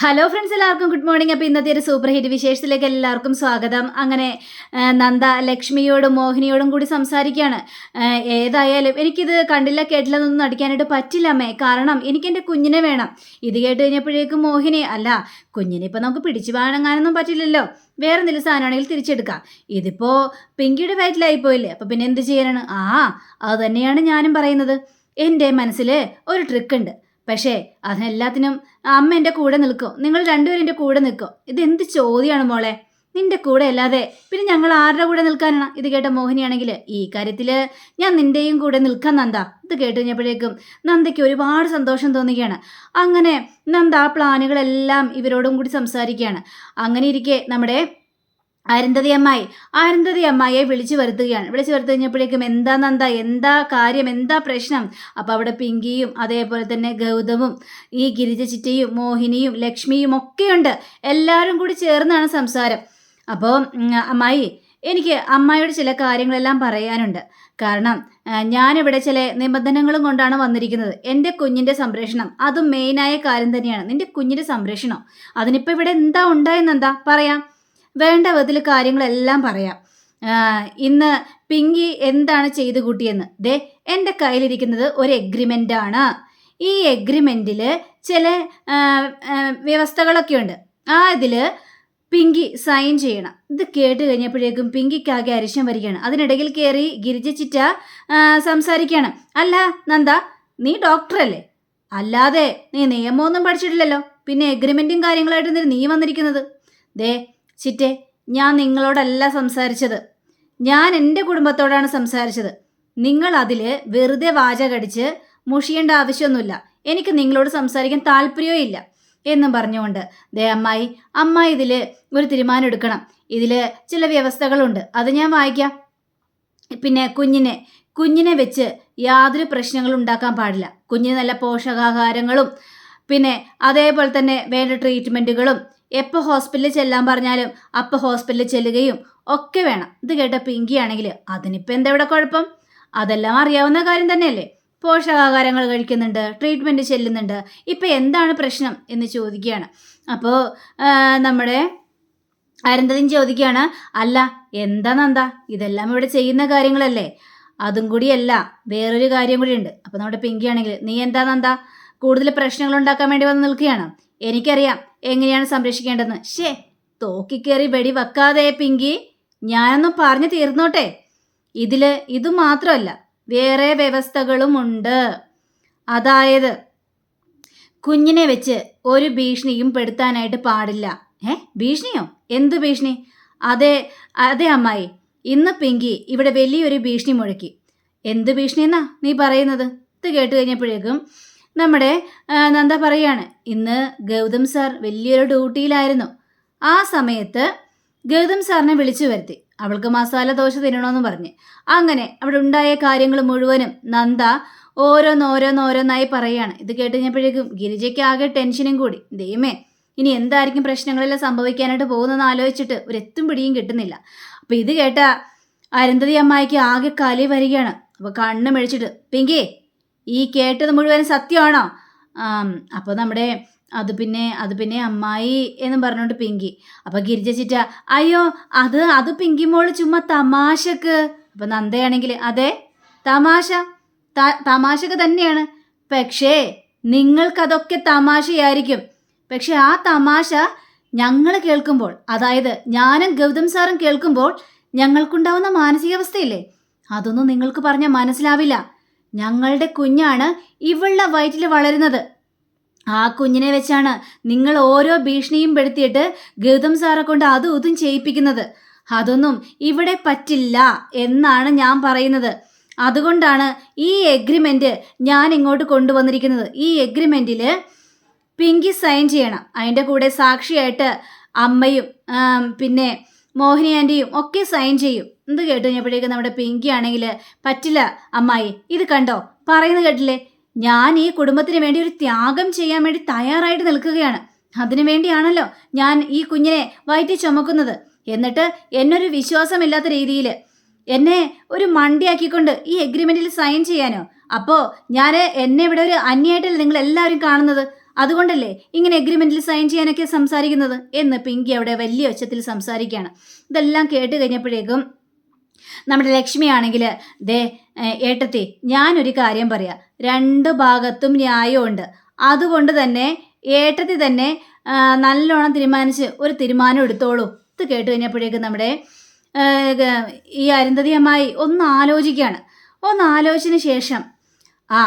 Hello friends എല്ലാവർക്കും good morning അപ്പോൾ ഇന്നത്തെ ഒരു സൂപ്പർ ഹിറ്റ് വിശേഷത്തിലേക്ക് എല്ലാവർക്കും സ്വാഗതം. അങ്ങനെ നന്ദ ലക്ഷ്മിയോടും മോഹിനിയോടും കൂടി സംസാരിക്കുകയാണ്. ഏതായാലും എനിക്കിത് കണ്ടില്ല കേട്ടില്ലെന്നൊന്നും നടിക്കാനായിട്ട് പറ്റില്ല അമ്മേ. കാരണം എനിക്ക് എന്റെ കുഞ്ഞിനെ വേണം. ഇത് കേട്ട് കഴിഞ്ഞപ്പോഴേക്കും മോഹിനി അല്ല കുഞ്ഞിനെ ഇപ്പം നമുക്ക് പിടിച്ചു വാങ്ങാനൊന്നും പറ്റില്ലല്ലോ. വേറെ എന്തെങ്കിലും സാധനമാണെങ്കിൽ തിരിച്ചെടുക്കാം. ഇതിപ്പോൾ പിങ്കിയുടെ വയറ്റിലായി പോയില്ലേ? അപ്പോൾ പിന്നെ എന്ത് ചെയ്യാനാണ്? ആ അത് തന്നെയാണ് ഞാനും പറയുന്നത്. എന്റെ മനസ്സിൽ ഒരു ട്രിക്ക് ഉണ്ട്. പക്ഷേ അതിനെല്ലാത്തിനും അമ്മ എന്റെ കൂടെ നിൽക്കും. നിങ്ങൾ രണ്ടുപേരും എന്റെ കൂടെ നിൽക്കും. ഇത് എന്ത് ചോദ്യമാണ് മോളെ? നിന്റെ കൂടെ അല്ലാതെ പിന്നെ ഞങ്ങൾ ആരുടെ കൂടെ നിൽക്കാനാണ്? ഇത് കേട്ട മോഹിനിയാണെങ്കിൽ ഈ കാര്യത്തിൽ ഞാൻ നിന്റെയും കൂടെ നിൽക്കാൻ നന്ദ. ഇത് കേട്ട് കഴിഞ്ഞപ്പോഴേക്കും നന്ദയ്ക്ക് ഒരുപാട് സന്തോഷം തോന്നുകയാണ്. അങ്ങനെ നന്ദ ആ പ്ലാനുകളെല്ലാം ഇവരോടും കൂടി സംസാരിക്കുകയാണ്. അങ്ങനെ ഇരിക്കെ നമ്മുടെ അരുന്ധതി അമ്മായി അരുന്ധതി അമ്മായിയെ വിളിച്ചു വരുത്തുകയാണ്. വിളിച്ചു വരുത്തു കഴിഞ്ഞപ്പോഴേക്കും എന്താ നന്ദ എന്താ കാര്യം എന്താ പ്രശ്നം? അപ്പോൾ അവിടെ പിങ്കിയും അതേപോലെ തന്നെ ഗൗതമും ഈ ഗിരിജ ചിറ്റയും മോഹിനിയും ലക്ഷ്മിയും ഒക്കെയുണ്ട്. എല്ലാവരും കൂടി ചേർന്നാണ് സംസാരം. അപ്പോൾ അമ്മായി എനിക്ക് അമ്മായിയോട് ചില കാര്യങ്ങളെല്ലാം പറയാനുണ്ട്. കാരണം ഞാനിവിടെ ചില നിബന്ധനകളും കൊണ്ടാണ് വന്നിരിക്കുന്നത്. എന്റെ കുഞ്ഞിന്റെ സംരക്ഷണം അതും മെയിനായ കാര്യം തന്നെയാണ്. നിന്റെ കുഞ്ഞിന്റെ സംരക്ഷണം. അതിനിപ്പോൾ ഇവിടെ എന്താ ഉണ്ടായെന്നെന്താ പറയാം? വേണ്ട വിധത്തിൽ കാര്യങ്ങളെല്ലാം പറയാം. ഇന്ന് പിങ്കി എന്താണ് ചെയ്തു കൂട്ടിയെന്ന്? ദേ എന്റെ കയ്യിലിരിക്കുന്നത് ഒരു എഗ്രിമെന്റ് ആണ്. ഈ എഗ്രിമെന്റിൽ ചില വ്യവസ്ഥകളൊക്കെ ഉണ്ട്. ആ ഇതിൽ പിങ്കി സൈൻ ചെയ്യണം. ഇത് കേട്ട് കഴിഞ്ഞപ്പോഴേക്കും പിങ്കിക്കാകെ അരിശം വരികയാണ്. അതിനിടയിൽ കയറി ഗിരിജ ചിറ്റ സംസാരിക്കുകയാണ്. അല്ല നന്ദ നീ ഡോക്ടറല്ലേ അല്ലാതെ നീ നിയമമൊന്നും പഠിച്ചിട്ടില്ലല്ലോ. പിന്നെ എഗ്രിമെന്റും കാര്യങ്ങളായിട്ട് നീ വന്നിരിക്കുന്നത്. ദേ ചിറ്റേ ഞാൻ നിങ്ങളോടല്ല സംസാരിച്ചത്. ഞാൻ എന്റെ കുടുംബത്തോടാണ് സംസാരിച്ചത്. നിങ്ങൾ അതിൽ വെറുതെ വാചകടിച്ച് മുഷിയേണ്ട ആവശ്യമൊന്നുമില്ല. എനിക്ക് നിങ്ങളോട് സംസാരിക്കാൻ താല്പര്യവും ഇല്ല എന്നും പറഞ്ഞുകൊണ്ട് ദേ അമ്മായി അമ്മ ഇതിൽ ഒരു തീരുമാനം എടുക്കണം. ഇതിൽ ചില വ്യവസ്ഥകളുണ്ട്. അത് ഞാൻ വായിക്കാം. പിന്നെ കുഞ്ഞിനെ കുഞ്ഞിനെ വെച്ച് യാതൊരു പ്രശ്നങ്ങളും ഉണ്ടാക്കാൻ പാടില്ല. കുഞ്ഞിന് നല്ല പോഷകാഹാരങ്ങളും പിന്നെ അതേപോലെ തന്നെ വേണ്ട ട്രീറ്റ്മെന്റുകളും എപ്പോൾ ഹോസ്പിറ്റലിൽ ചെല്ലാൻ പറഞ്ഞാലും അപ്പോൾ ഹോസ്പിറ്റലിൽ ചെല്ലുകയും ഒക്കെ വേണം. ഇത് കേട്ട പിങ്കി ആണെങ്കിൽ അതിനിപ്പോൾ എന്താ ഇവിടെ കുഴപ്പം? അതെല്ലാം അറിയാവുന്ന കാര്യം തന്നെയല്ലേ? പോഷകാഹാരങ്ങൾ കഴിക്കുന്നുണ്ട് ട്രീറ്റ്മെന്റ് ചെല്ലുന്നുണ്ട്. ഇപ്പം എന്താണ് പ്രശ്നം എന്ന് ചോദിക്കുകയാണ്. അപ്പോൾ നമ്മുടെ അരന്തതിൻ ചോദിക്കുകയാണ് അല്ല എന്താ നന്ദ? ഇതെല്ലാം ഇവിടെ ചെയ്യുന്ന കാര്യങ്ങളല്ലേ? അതും കൂടിയല്ല വേറൊരു കാര്യം കൂടിയുണ്ട് അപ്പോൾ നമ്മുടെ പിങ്കി ആണെങ്കിൽ നീ എന്താ നന്ദ? കൂടുതൽ പ്രശ്നങ്ങൾ ഉണ്ടാക്കാൻ വേണ്ടി വന്ന് നിൽക്കുകയാണ്. എനിക്കറിയാം എങ്ങനെയാണ് സംരക്ഷിക്കേണ്ടതെന്ന്. ഷേ തോക്കിക്കേറി വെടി വെക്കാതെ പിങ്കി ഞാനൊന്നും പറഞ്ഞു തീർന്നോട്ടെ. ഇതിൽ ഇത് മാത്രമല്ല വേറെ വ്യവസ്ഥകളുമുണ്ട് അതായത് കുഞ്ഞിനെ വെച്ച് ഒരു ഭീഷണിയും പെടുത്താനായിട്ട് പാടില്ല. ഏ ഭീഷണിയോ? എന്ത് ഭീഷണി? അതെ അതെ അമ്മായി ഇന്ന് പിങ്കി ഇവിടെ വലിയൊരു ഭീഷണി മുഴക്കി. എന്ത് ഭീഷണി എന്നാ നീ പറയുന്നത്? ഇത് കേട്ട് കഴിഞ്ഞപ്പോഴേക്കും നമ്മുടെ നന്ദ പറയാണ് ഇന്ന് ഗൗതം സാർ വലിയൊരു ഡ്യൂട്ടിയിലായിരുന്നു. ആ സമയത്ത് ഗൗതം സാറിനെ വിളിച്ചു വരുത്തി. അവൾക്ക് മസാല ദോശ തിന്നണമെന്ന് പറഞ്ഞ്. അങ്ങനെ അവിടെ ഉണ്ടായ കാര്യങ്ങൾ മുഴുവനും നന്ദ ഓരോന്നോരോന്നോരോന്നായി പറയാണ്. ഇത് കേട്ട് കഴിഞ്ഞപ്പോഴേക്കും ഗിരിജയ്ക്ക് ആകെ ടെൻഷനും കൂടി. ദൈവമേ ഇനി എന്തായിരിക്കും പ്രശ്നങ്ങളെല്ലാം സംഭവിക്കാനായിട്ട് പോകുന്നതെന്ന് ആലോചിച്ചിട്ട് ഒരു എത്തും പിടിയും കിട്ടുന്നില്ല. അപ്പം ഇത് കേട്ട അരുന്ധതി അമ്മായിക്ക് ആകെ കലി വരികയാണ്. അപ്പോൾ കണ്ണ് മെഴിച്ചിട്ട് പിങ്കി ഈ കേട്ടത് മുഴുവൻ സത്യമാണോ? അപ്പോൾ നമ്മുടെ അത് പിന്നെ അത് പിന്നെ അമ്മായി എന്നും പറഞ്ഞുകൊണ്ട് പിങ്കി. അപ്പോൾ ഗിരിജ ചിറ്റ അയ്യോ അത് അത് പിങ്കി മോൾ ചുമ്മാ തമാശക്ക്. അപ്പോൾ നന്ദയാണെങ്കിൽ അതെ തമാശ തമാശക്ക് തന്നെയാണ്. പക്ഷേ നിങ്ങൾക്കതൊക്കെ തമാശയായിരിക്കും. പക്ഷെ ആ തമാശ ഞങ്ങൾ കേൾക്കുമ്പോൾ അതായത് ഞാനും ഗൗതം സാറും കേൾക്കുമ്പോൾ ഞങ്ങൾക്കുണ്ടാവുന്ന മാനസികാവസ്ഥയില്ലേ? അതൊന്നും നിങ്ങൾക്ക് പറഞ്ഞാൽ മനസ്സിലാവില്ല. ഞങ്ങളുടെ കുഞ്ഞാണ് ഇവളുടെ വയറ്റിൽ വളരുന്നത്. ആ കുഞ്ഞിനെ വെച്ചാണ് നിങ്ങൾ ഓരോ ഭീഷണിയും പെടുത്തിയിട്ട് ഗൗതം സാറെ കൊണ്ട് അതും ഇതും ചെയ്യിപ്പിക്കുന്നത്. അതൊന്നും ഇവിടെ പറ്റില്ല എന്നാണ് ഞാൻ പറയുന്നത്. അതുകൊണ്ടാണ് ഈ എഗ്രിമെന്റ് ഞാൻ ഇങ്ങോട്ട് കൊണ്ടുവന്നിരിക്കുന്നത്. ഈ എഗ്രിമെന്റിൽ പിങ്കി സൈൻ ചെയ്യണം. അതിന്റെ കൂടെ സാക്ഷിയായിട്ട് അമ്മയും പിന്നെ മോഹിനി ആന്റിയും ഒക്കെ സൈൻ ചെയ്യും. എന്ത് കേട്ട് കഴിഞ്ഞപ്പോഴേക്കും നമ്മുടെ പിങ്കി ആണെങ്കിൽ പറ്റില്ല അമ്മായി ഇത് കണ്ടോ? പറയുന്നത് കേട്ടില്ലേ? ഞാൻ ഈ കുടുംബത്തിന് വേണ്ടി ഒരു ത്യാഗം ചെയ്യാൻ വേണ്ടി തയ്യാറായിട്ട് നിൽക്കുകയാണ്. അതിനു വേണ്ടിയാണല്ലോ ഞാൻ ഈ കുഞ്ഞിനെ വയറ്റി ചുമക്കുന്നത്. എന്നിട്ട് എന്നൊരു വിശ്വാസമില്ലാത്ത രീതിയിൽ എന്നെ ഒരു മണ്ടിയാക്കിക്കൊണ്ട് ഈ എഗ്രിമെന്റിൽ സൈൻ ചെയ്യാനോ? അപ്പോൾ ഞാൻ എന്നെ ഇവിടെ ഒരു അന്യായിട്ടല്ലേ നിങ്ങൾ എല്ലാവരും കാണുന്നത്? അതുകൊണ്ടല്ലേ ഇങ്ങനെ എഗ്രിമെന്റിൽ സൈൻ ചെയ്യാനൊക്കെ സംസാരിക്കുന്നത്? എന്ന് പിങ്കി അവിടെ വലിയ ഒച്ചത്തിൽ സംസാരിക്കുകയാണ്. ഇതെല്ലാം കേട്ട് കഴിഞ്ഞപ്പോഴേക്കും നമ്മുടെ ലക്ഷ്മിയാണെങ്കിൽ ദേ ഏട്ടത്തി ഞാനൊരു കാര്യം പറയാം. രണ്ട് ഭാഗത്തും ന്യായമുണ്ട്. അതുകൊണ്ട് തന്നെ ഏട്ടത്തി തന്നെ നല്ലോണം തീരുമാനിച്ച് ഒരു തീരുമാനം എടുത്തോളൂ. ഇത് കേട്ട് കഴിഞ്ഞപ്പോഴേക്കും നമ്മുടെ ഈ അരുന്ധതി അമ്മായി ഒന്ന് ആലോചിക്കുകയാണ്. ഒന്ന് ആലോചിച്ചതിന് ശേഷം ആ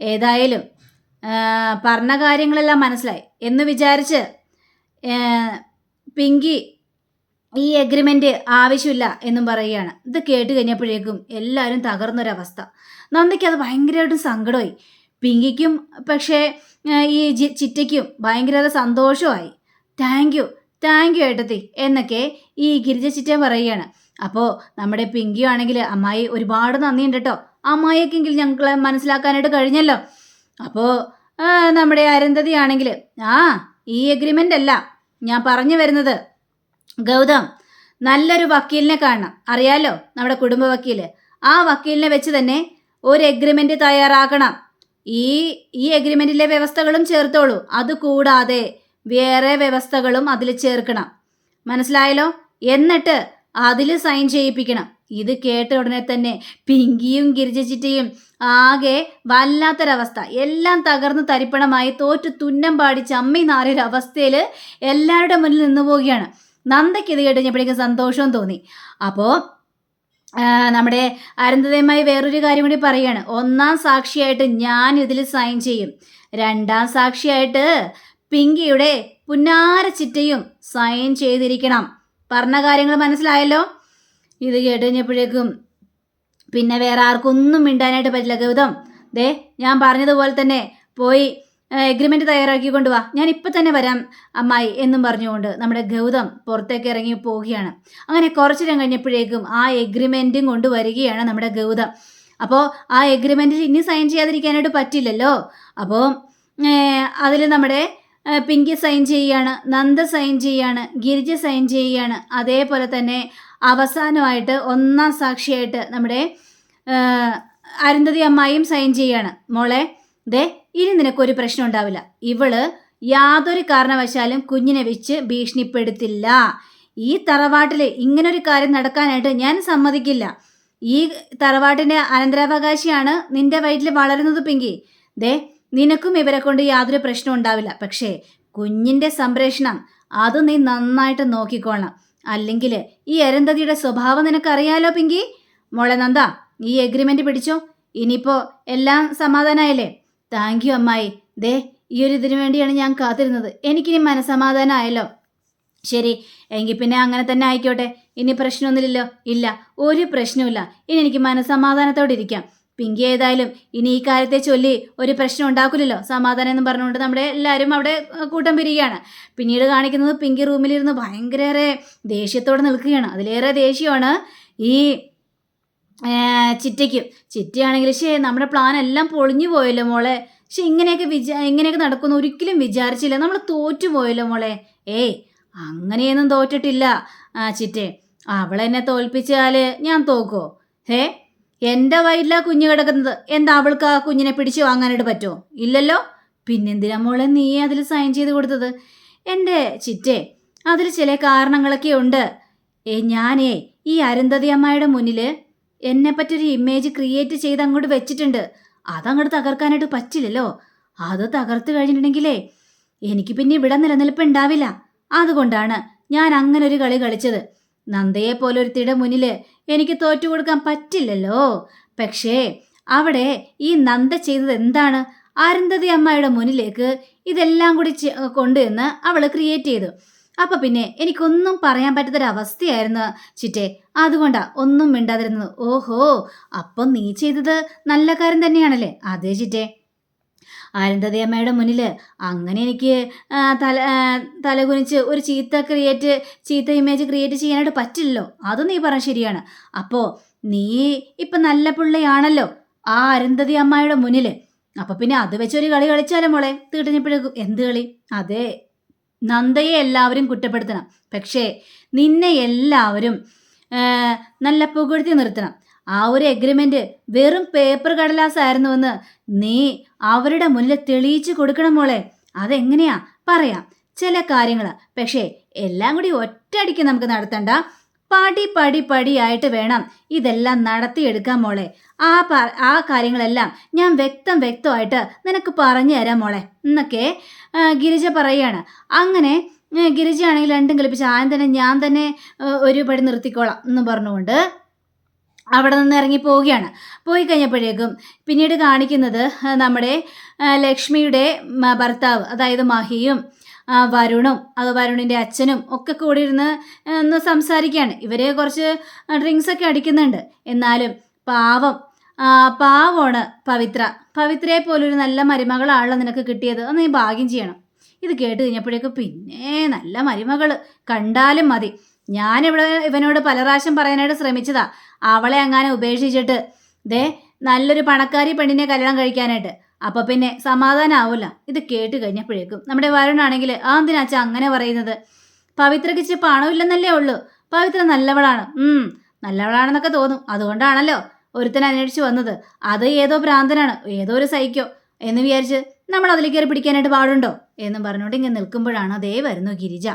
ഏതായാലും പറഞ്ഞ കാര്യങ്ങളെല്ലാം മനസ്സിലായി. എന്ന് വിചാരിച്ച് പിങ്കി ഈ എഗ്രിമെന്റ് ആവശ്യമില്ല എന്നും പറയുകയാണ്. ഇത് കേട്ട് കഴിഞ്ഞപ്പോഴേക്കും എല്ലാവരും തകർന്നൊരവസ്ഥ. നന്ദയ്ക്ക് അത് ഭയങ്കരമായിട്ടും സങ്കടമായി. പിങ്കിക്കും പക്ഷേ ഈ ചിറ്റയ്ക്കും ഭയങ്കര സന്തോഷമായി. താങ്ക് യു താങ്ക് യു ഏട്ടത്തി എന്നൊക്കെ ഈ ഗിരിജ ചിറ്റ പറയുകയാണ്. അപ്പോൾ നമ്മുടെ പിങ്കിയാണെങ്കിൽ അമ്മായി ഒരുപാട് നന്ദിയുണ്ട് കേട്ടോ. അമ്മായിയൊക്കെങ്കിൽ ഞങ്ങളെ മനസ്സിലാക്കാനായിട്ട് കഴിഞ്ഞല്ലോ. അപ്പോൾ നമ്മുടെ അരുന്ധതി ആണെങ്കിൽ ആ ഈ എഗ്രിമെന്റ് അല്ല. ഞാൻ പറഞ്ഞു വരുന്നത്. ഗൗതം നല്ലൊരു വക്കീലിനെ കാണണം. അറിയാലോ നമ്മുടെ കുടുംബ വക്കീൽ ആ വക്കീലിനെ വെച്ച് തന്നെ ഒരു എഗ്രിമെന്റ് തയ്യാറാക്കണം. ഈ ഈ എഗ്രിമെന്റിലെ വ്യവസ്ഥകളും ചേർത്തോളൂ. അതുകൂടാതെ വേറെ വ്യവസ്ഥകളും അതിൽ ചേർക്കണം. മനസ്സിലായല്ലോ? എന്നിട്ട് അതിൽ സൈൻ ചെയ്യിപ്പിക്കണം. ഇത് കേട്ട ഉടനെ തന്നെ പിങ്കിയും ഗിരിജിറ്റിയും ആകെ വല്ലാത്തൊരവസ്ഥ. എല്ലാം തകർന്ന് തരിപ്പണമായി തോറ്റു തുന്നം പാടി ചമ്മി നാറിയൊരവസ്ഥയിൽ എല്ലാവരുടെ മുന്നിൽ നിന്നു പോവുകയാണ്. നന്ദയ്ക്ക് ഇത് കഴിഞ്ഞപ്പോഴേക്കും സന്തോഷവും തോന്നി. അപ്പോൾ നമ്മുടെ അരുന്ധതയുമായി വേറൊരു കാര്യം കൂടി പറയുകയാണ് ഒന്നാം സാക്ഷിയായിട്ട് ഞാൻ ഇതിൽ സൈൻ ചെയ്യും. രണ്ടാം സാക്ഷിയായിട്ട് പിങ്കിയുടെ പുന്നാര ചിറ്റയും സൈൻ ചെയ്തിരിക്കണം. പറഞ്ഞ കാര്യങ്ങൾ മനസ്സിലായല്ലോ? ഇത് കേട്ട് കഴിഞ്ഞപ്പോഴേക്കും പിന്നെ വേറെ ആർക്കൊന്നും മിണ്ടാനായിട്ട് പറ്റില്ല ഗൗതം. ദേ ഞാൻ പറഞ്ഞതുപോലെ തന്നെ പോയി എഗ്രിമെന്റ് തയ്യാറാക്കി കൊണ്ടുവാ ഞാൻ ഇപ്പം തന്നെ വരാം അമ്മായി എന്നും പറഞ്ഞുകൊണ്ട് നമ്മുടെ ഗൗതം പുറത്തേക്ക് ഇറങ്ങി പോവുകയാണ്. അങ്ങനെ കുറച്ചു നേരം കഴിഞ്ഞപ്പോഴേക്കും ആ എഗ്രിമെന്റും കൊണ്ടുവരികയാണ് നമ്മുടെ ഗൗതം. അപ്പോൾ ആ എഗ്രിമെന്റിൽ ഇനി സൈൻ ചെയ്യാതിരിക്കാനായിട്ട് പറ്റില്ലല്ലോ? അപ്പോൾ അതിൽ നമ്മുടെ പിങ്കി സൈൻ ചെയ്യുകയാണ് നന്ദ സൈൻ ചെയ്യുകയാണ് ഗിരിജ സൈൻ ചെയ്യുകയാണ്. അതേപോലെ തന്നെ അവസാനമായിട്ട് ഒന്നാം സാക്ഷിയായിട്ട് നമ്മുടെ അരുന്ധതി അമ്മായിയും സൈൻ ചെയ്യാണ്. മോളെ ദേ ഇനി നിനക്കൊരു പ്രശ്നം ഉണ്ടാവില്ല. ഇവൾ യാതൊരു കാരണവശാലും കുഞ്ഞിനെ വെച്ച് ഭീഷണിപ്പെടുത്തില്ല. ഈ തറവാട്ടിൽ ഇങ്ങനൊരു കാര്യം നടക്കാനായിട്ട് ഞാൻ സമ്മതിക്കില്ല. ഈ തറവാട്ടിന്റെ അനന്തരാവകാശിയാണ് നിന്റെ വയറ്റിൽ വളരുന്നത് പിങ്കി. ദേ നിനക്കും ഇവരെ കൊണ്ട് യാതൊരു പ്രശ്നവും ഉണ്ടാവില്ല. പക്ഷേ കുഞ്ഞിന്റെ സംരക്ഷണം അത് നീ നന്നായിട്ട് നോക്കിക്കോളണം അല്ലെങ്കിൽ ഈ അരന്തതിയുടെ സ്വഭാവം നിനക്കറിയാലോ പിങ്കി? മോളെ നന്ദ ഈ എഗ്രിമെന്റ് പിടിച്ചോ. ഇനിയിപ്പോൾ എല്ലാം സമാധാനമായില്ലേ താങ്ക് യു അമ്മായി. ദേ ഈ ഒരു ഇതിനു വേണ്ടിയാണ് ഞാൻ കാത്തിരുന്നത്. എനിക്കിനി മനസമാധാനമായല്ലോ ശരി എങ്കിൽ പിന്നെ അങ്ങനെ തന്നെ ആയിക്കോട്ടെ. ഇനി പ്രശ്നമൊന്നുമില്ലല്ലോ. ഇല്ല ഒരു പ്രശ്നവുമില്ല. ഇനി എനിക്ക് മനസമാധാനത്തോടെ ഇരിക്കാം. പിങ്കി ഏതായാലും ഇനി ഈ കാര്യത്തെ ചൊല്ലി ഒരു പ്രശ്നം ഉണ്ടാക്കില്ലല്ലോ സമാധാനം എന്ന് പറഞ്ഞുകൊണ്ട് നമ്മുടെ എല്ലാവരും അവിടെ കൂട്ടം പിരിയുകയാണ്. പിന്നീട് കാണിക്കുന്നത് പിങ്കി റൂമിലിരുന്ന് ഭയങ്കരേറെ ദേഷ്യത്തോടെ നിൽക്കുകയാണ്. അതിലേറെ ദേഷ്യമാണ് ഈ ചിറ്റയ്ക്കും. ചിറ്റയാണെങ്കിൽ ശേ നമ്മുടെ പ്ലാൻ എല്ലാം പൊളിഞ്ഞു പോയല്ലോ മോളെ. പക്ഷെ ഇങ്ങനെയൊക്കെ വിചാ ഇങ്ങനെയൊക്കെ നടക്കുന്നു ഒരിക്കലും വിചാരിച്ചില്ല. നമ്മൾ തോറ്റു പോയല്ലോ മോളെ. ഏയ് അങ്ങനെയൊന്നും തോറ്റിട്ടില്ല ചിറ്റേ. അവളെന്നെ തോൽപ്പിച്ചാൽ ഞാൻ തോക്കോ? ഹേ? എന്റെ വയറ്റിലാ കുഞ്ഞു കിടക്കുന്നത്. എന്താ അവൾക്ക് ആ കുഞ്ഞിനെ പിടിച്ചു വാങ്ങാനായിട്ട് പറ്റുമോ ഇല്ലല്ലോ. പിന്നെന്തിനാ മോളെ നീ അതിൽ സൈൻ ചെയ്ത് കൊടുത്തത്? എന്റെ ചിറ്റേ അതിൽ ചില കാരണങ്ങളൊക്കെ ഉണ്ട്. ഏ ഞാനേ ഈ അരുന്ധതി അമ്മയുടെ മുന്നിൽ എന്നെ പറ്റൊരു ഇമേജ് ക്രിയേറ്റ് ചെയ്ത് അങ്ങോട്ട് വെച്ചിട്ടുണ്ട്. അതങ്ങോട്ട് തകർക്കാനായിട്ട് പറ്റില്ലല്ലോ. അത് തകർത്ത് കഴിഞ്ഞിട്ടുണ്ടെങ്കിലേ എനിക്ക് പിന്നെ ഇവിടെ നിലനിൽപ്പ് ഉണ്ടാവില്ല. അതുകൊണ്ടാണ് ഞാൻ അങ്ങനെ ഒരു കളി കളിച്ചത്. നന്ദയെ പോലൊരുത്തിയുടെ മുന്നിൽ എനിക്ക് തോറ്റുകൊടുക്കാൻ പറ്റില്ലല്ലോ. പക്ഷേ അവിടെ ഈ നന്ദ ചെയ്തത് എന്താണ്? അരുന്ധതി അമ്മയുടെ മുന്നിലേക്ക് ഇതെല്ലാം കൂടി കൊണ്ടു കൊണ്ടുവന്ന് അവൾ ക്രിയേറ്റ് ചെയ്തു. അപ്പൊ പിന്നെ എനിക്കൊന്നും പറയാൻ പറ്റാത്തൊരവസ്ഥയായിരുന്നു ചിറ്റേ. അതുകൊണ്ടാ ഒന്നും മിണ്ടാതിരുന്നത്. ഓഹോ അപ്പം നീ ചെയ്തത് നല്ല കാര്യം തന്നെയാണല്ലേ? അതേ ചിറ്റേ. അരുന്ധതി അമ്മയുടെ മുന്നിൽ അങ്ങനെ എനിക്ക് തല തലകുനിച്ച് ഒരു ചീത്ത ക്രിയേറ്റ് ചീത്ത ഇമേജ് ക്രിയേറ്റ് ചെയ്യാനായിട്ട് പറ്റില്ലല്ലോ. അത് നീ പറഞ്ഞ ശരിയാണ്. അപ്പോൾ നീ ഇപ്പം നല്ല പിള്ളയാണല്ലോ ആ അരുന്ധതി അമ്മായിയുടെ മുന്നിൽ അപ്പം പിന്നെ അത് വെച്ചൊരു കളി കളിച്ചാലോ മോളെ? തീട്ടഞ്ഞപ്പോഴേക്കും എന്ത് കളി? അതെ നന്ദയെ എല്ലാവരും കുറ്റപ്പെടുത്തണം. പക്ഷേ നിന്നെ എല്ലാവരും നല്ല പുകഴ്ത്തി നിർത്തണം. ആ ഒരു എഗ്രിമെന്റ് വെറും പേപ്പർ കടലാസായിരുന്നുവെന്ന് നീ അവരുടെ മുന്നിൽ തെളിയിച്ചു കൊടുക്കണം മോളെ. അതെങ്ങനെയാ? പറയാം. ചില കാര്യങ്ങൾ. പക്ഷേ എല്ലാം കൂടി ഒറ്റയടിക്ക് നമുക്ക് നടത്തണ്ട. പടി പടി പടിയായിട്ട് വേണം ഇതെല്ലാം നടത്തിയെടുക്കാൻ മോളെ. ആ ആ കാര്യങ്ങളെല്ലാം ഞാൻ വ്യക്തം വ്യക്തമായിട്ട് നിനക്ക് പറഞ്ഞു തരാം മോളെ. എന്നൊക്കെ ഗിരിജ പറയുകയാണ്. അങ്ങനെ ഗിരിജയാണെങ്കിൽ രണ്ടും കളിപ്പിച്ച് ആദ്യം തന്നെ ഞാൻ തന്നെ ഒരു പടി നിർത്തിക്കോളാം എന്ന് പറഞ്ഞുകൊണ്ട് അവിടെ നിന്ന് ഇറങ്ങി പോവുകയാണ്. പോയി കഴിഞ്ഞപ്പോഴേക്കും പിന്നീട് കാണിക്കുന്നത് നമ്മുടെ ലക്ഷ്മിയുടെ ഭർത്താവ് അതായത് മഹിയും വരുണും അത് വരുണിന്റെ അച്ഛനും ഒക്കെ കൂടി ഇരുന്ന് ഒന്ന് സംസാരിക്കുകയാണ്. ഇവരെ കുറച്ച് ഡ്രിങ്ക്സ് ഒക്കെ അടിക്കുന്നുണ്ട്. എന്നാലും പാവം പാവമാണ് പവിത്ര. പവിത്രയെ പോലൊരു നല്ല മരുമകളാണല്ലോ നിനക്ക് കിട്ടിയത്. അത് നീ ഭാഗ്യം ചെയ്യണം. ഇത് കേട്ട് കഴിഞ്ഞപ്പോഴേക്കും പിന്നെ നല്ല മരുമകൾ കണ്ടാലും മതി. ഞാനിവിടെ ഇവനോട് പല പ്രാവശ്യം പറയാനായിട്ട് ശ്രമിച്ചതാ. അവളെ അങ്ങനെ ഉപേക്ഷിച്ചിട്ട് ദേ നല്ലൊരു പണക്കാരി പെണ്ണിനെ കല്യാണം കഴിക്കാനായിട്ട്. അപ്പോൾ പിന്നെ സമാധാനമാവില്ല ഇത് കേട്ട് കഴിഞ്ഞപ്പോഴേക്കും നമ്മുടെ വരുണാണെങ്കിൽ ആ എന്തിനാച്ച അങ്ങനെ പറയുന്നത്? പവിത്രയ്ക്ക് ഇച്ചിരി പണമില്ലെന്നല്ലേ ഉള്ളൂ. പവിത്ര നല്ലവളാണ്. നല്ലവളാണെന്നൊക്കെ തോന്നും. അതുകൊണ്ടാണല്ലോ ഒരുത്തൻ അന്വേഷിച്ച് വന്നത്. അത് ഏതോ ഭ്രാന്തനാണ്. ഏതോ ഒരു സൈക്കോ. എന്ന് വിചാരിച്ച് നമ്മൾ അതിലേക്ക് കയറി പിടിക്കാനായിട്ട് പാടുണ്ടോ? എന്നും പറഞ്ഞുകൊണ്ട് ഇങ്ങനെ നിൽക്കുമ്പോഴാണ് അതേ വരുന്നു ഗിരിജ.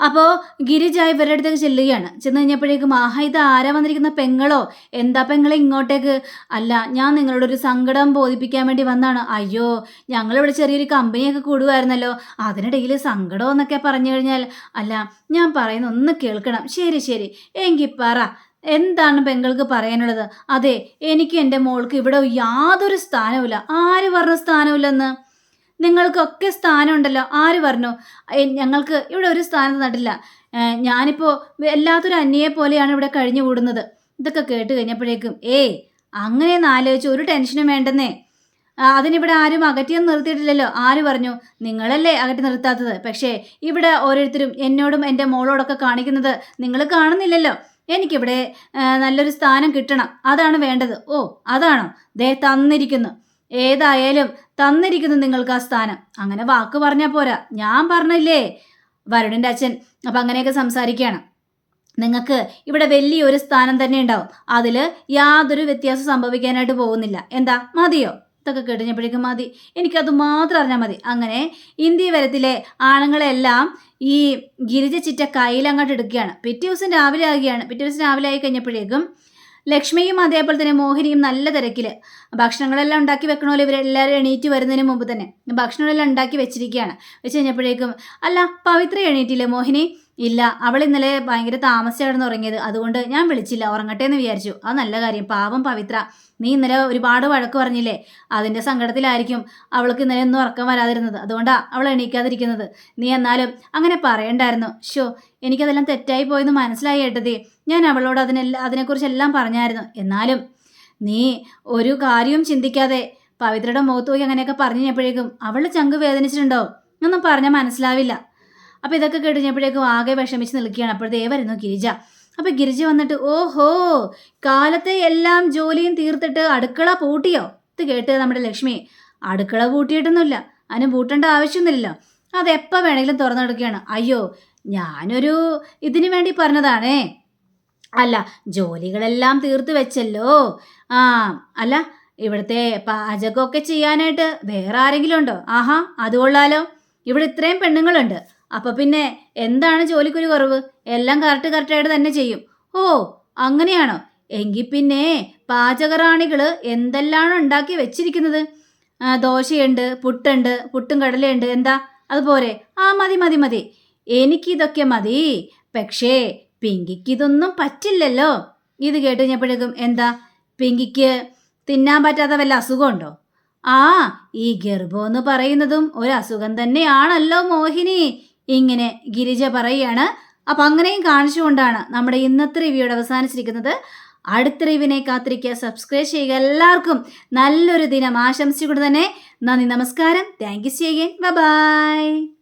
അപ്പോൾ ഗിരിജ ഇവരുടെ അടുത്തേക്ക് ചെല്ലുകയാണ്. ചെന്ന് കഴിഞ്ഞപ്പോഴേക്കും ആഹ ഇത് ആരാ വന്നിരിക്കുന്ന പെങ്ങളോ? എന്താ പെങ്ങളെ ഇങ്ങോട്ടേക്ക്? അല്ല ഞാൻ നിങ്ങളോട് ഒരു സങ്കടം ബോധിപ്പിക്കാൻ വേണ്ടി വന്നാണ്. അയ്യോ ഞങ്ങളിവിടെ ചെറിയൊരു കമ്പനിയൊക്കെ കൂടുമായിരുന്നല്ലോ അതിനിടയിൽ സങ്കടം എന്നൊക്കെ പറഞ്ഞു കഴിഞ്ഞാൽ അല്ല ഞാൻ പറയുന്ന ഒന്ന് കേൾക്കണം. ശരി ശരി. എങ്കിൽ പറ. എന്താണ് പെങ്ങൾക്ക് പറയാനുള്ളത്? അതെ എനിക്ക് എന്റെ മോൾക്ക് ഇവിടെ യാതൊരു സ്ഥാനവുമില്ല. ആര് പറഞ്ഞ സ്ഥാനമില്ലെന്ന് നിങ്ങൾക്കൊക്കെ സ്ഥാനമുണ്ടല്ലോ. ആര് പറഞ്ഞു? ഞങ്ങൾക്ക് ഇവിടെ ഒരു സ്ഥാനം നടില്ല ഞാനിപ്പോൾ എല്ലാത്തൊരു അന്യയെ പോലെയാണ് ഇവിടെ കഴിഞ്ഞു കൂടുന്നത്. ഇതൊക്കെ കേട്ട് കഴിഞ്ഞപ്പോഴേക്കും ഏയ് അങ്ങനെയൊന്ന് ആലോചിച്ച് ഒരു ടെൻഷനും വേണ്ടെന്നേ. അതിനിവിടെ ആരും അകറ്റിയൊന്നും നിർത്തിയിട്ടില്ലല്ലോ. ആര് പറഞ്ഞു? നിങ്ങളല്ലേ അകറ്റി നിർത്താത്തത്. പക്ഷേ ഇവിടെ ഓരോരുത്തരും എന്നോടും എന്റെ മോളോടൊക്കെ കാണിക്കുന്നത് നിങ്ങൾ കാണുന്നില്ലല്ലോ. എനിക്കിവിടെ നല്ലൊരു സ്ഥാനം കിട്ടണം. അതാണ് വേണ്ടത്. ഓ അതാണോ? ദേ തന്നിരിക്കുന്നു. ഏതായാലും തന്നിരിക്കുന്നു നിങ്ങൾക്ക് ആ സ്ഥാനം. അങ്ങനെ വാക്ക് പറഞ്ഞാൽ പോരാ. ഞാൻ പറഞ്ഞില്ലേ? വരുണിന്റെ അച്ഛൻ. അപ്പം അങ്ങനെയൊക്കെ സംസാരിക്കുകയാണ്. നിങ്ങൾക്ക് ഇവിടെ വലിയൊരു സ്ഥാനം തന്നെ ഉണ്ടാവും. അതിൽ യാതൊരു വ്യത്യാസം സംഭവിക്കാനായിട്ട് പോകുന്നില്ല. എന്താ? മതിയോ? ഇതൊക്കെ കേട്ടുകഴിഞ്ഞപ്പോഴേക്കും മതി. എനിക്കത് മാത്രം അറിഞ്ഞാൽ മതി. അങ്ങനെ ഇന്ത്യ വരത്തിലെ ആണുങ്ങളെല്ലാം ഈ ഗിരിജ ചിറ്റ കയ്യിൽ അങ്ങോട്ട് എടുക്കുകയാണ്. പിറ്റേ ദിവസം രാവിലെ ആകുകയാണ് പിറ്റേ ദിവസം രാവിലെ ആയി കഴിഞ്ഞപ്പോഴേക്കും ലക്ഷ്മിയും അതേപോലെ തന്നെ മോഹിനിയും നല്ല തിരക്കിൽ ഭക്ഷണങ്ങളെല്ലാം ഉണ്ടാക്കി വെക്കണമല്ലോ ഇവരെല്ലാവരും എണീറ്റ് വരുന്നതിന് മുമ്പ് തന്നെ. ഭക്ഷണങ്ങളെല്ലാം ഉണ്ടാക്കി വെച്ചിരിക്കുകയാണ്. വെച്ച് കഴിഞ്ഞപ്പോഴേക്കും അല്ല പവിത്ര എണീറ്റില്ലേ മോഹിനി? ഇല്ല അവൾ ഇന്നലെ ഭയങ്കര താമസിച്ചായിരുന്നു ഉറങ്ങിയത്. അതുകൊണ്ട് ഞാൻ വിളിച്ചില്ല. ഉറങ്ങട്ടെ എന്ന് വിചാരിച്ചു. അത് നല്ല കാര്യം. പാവം പവിത്ര. നീ ഇന്നലെ ഒരുപാട് വഴക്ക് പറഞ്ഞില്ലേ? അതിന്റെ സങ്കടത്തിലായിരിക്കും അവൾക്ക് ഇന്നലെ ഒന്നും ഉറക്കം വരാതിരുന്നത്. അതുകൊണ്ടാണ് അവൾ എണീക്കാതിരിക്കുന്നത്. നീ എന്നാലും അങ്ങനെ പറയണ്ടായിരുന്നു. ഷോ എനിക്കതെല്ലാം തെറ്റായി പോയെന്ന് മനസ്സിലായി ഏട്ടതി ഞാൻ അവളോട് അതിനെല്ലാം അതിനെക്കുറിച്ചെല്ലാം പറഞ്ഞായിരുന്നു. എന്നാലും നീ ഒരു കാര്യവും ചിന്തിക്കാതെ പവിത്രയുടെ മുഖത്ത് പോയി അങ്ങനെയൊക്കെ പറഞ്ഞു കഴിഞ്ഞപ്പോഴേക്കും അവളുടെ ചങ്ക് വേദനിച്ചിട്ടുണ്ടോ? ഒന്നും പറഞ്ഞാൽ മനസ്സിലാവില്ല. അപ്പോൾ ഇതൊക്കെ കഴിഞ്ഞപ്പോഴേക്കും ആകെ വിഷമിച്ച് നിൽക്കുകയാണ്. അപ്പോഴത്തേ വരുന്നു ഗിരിജ. അപ്പോൾ ഗിരിജ വന്നിട്ട് ഓഹോ കാലത്തെ എല്ലാം ജോലിയും തീർത്തിട്ട് അടുക്കള പൂട്ടിയോ? ഇത് കേട്ട് നമ്മുടെ ലക്ഷ്മി അടുക്കള പൂട്ടിയിട്ടൊന്നുമില്ല. അതിന് പൂട്ടേണ്ട ആവശ്യമൊന്നുമില്ലല്ലോ. അത് വേണമെങ്കിലും വേണമെങ്കിലും തുറന്നെടുക്കുകയാണ് അയ്യോ ഞാനൊരു ഇതിനു വേണ്ടി പറഞ്ഞതാണേ. അല്ല ജോലികളെല്ലാം തീർത്ത് വെച്ചല്ലോ. ആ അല്ല ഇവിടുത്തെ പാചകമൊക്കെ ചെയ്യാനായിട്ട് വേറെ ആരെങ്കിലും ഉണ്ടോ ആഹാ അത് കൊള്ളാലോ. ഇവിടെ ഇത്രയും പെണ്ണുങ്ങളുണ്ട്. അപ്പൊ പിന്നെ എന്താണ് ജോലിക്കൊരു കുറവ്? എല്ലാം കറക്റ്റ് കറക്റ്റായിട്ട് തന്നെ ചെയ്യും. ഓ അങ്ങനെയാണോ? എങ്കിൽ പിന്നെ പാചകറാണികൾ എന്തെല്ലാമാണ് ഉണ്ടാക്കി വെച്ചിരിക്കുന്നത്? ദോശയുണ്ട് പുട്ടുണ്ട് പുട്ടും കടലയുണ്ട് എന്താ? അതുപോലെ ആ മതി മതി മതി. എനിക്കിതൊക്കെ മതി. പക്ഷേ പിങ്കിക്ക് ഇതൊന്നും പറ്റില്ലല്ലോ. ഇത് കേട്ട് കഴിഞ്ഞപ്പോഴേക്കും എന്താ? പിങ്കിക്ക് തിന്നാൻ പറ്റാത്ത വല്ല അസുഖമുണ്ടോ? ആ ഈ ഗർഭം എന്ന് പറയുന്നതും ഒരു അസുഖം തന്നെയാണല്ലോ മോഹിനി. ഇങ്ങനെ ഗിരിജ പറയുകയാണ്. അപ്പം അങ്ങനെയും കാണിച്ചുകൊണ്ടാണ് നമ്മുടെ ഇന്നത്തെ റിവ്യൂടെ അവസാനിച്ചിരിക്കുന്നത്. അടുത്ത റിവ്യൂവിനെ കാത്തിരിക്കുക. സബ്സ്ക്രൈബ് ചെയ്യുക. എല്ലാവർക്കും നല്ലൊരു ദിനം ആശംസിച്ചുകൊണ്ട് തന്നെ നന്ദി നമസ്കാരം. Thank you see again bye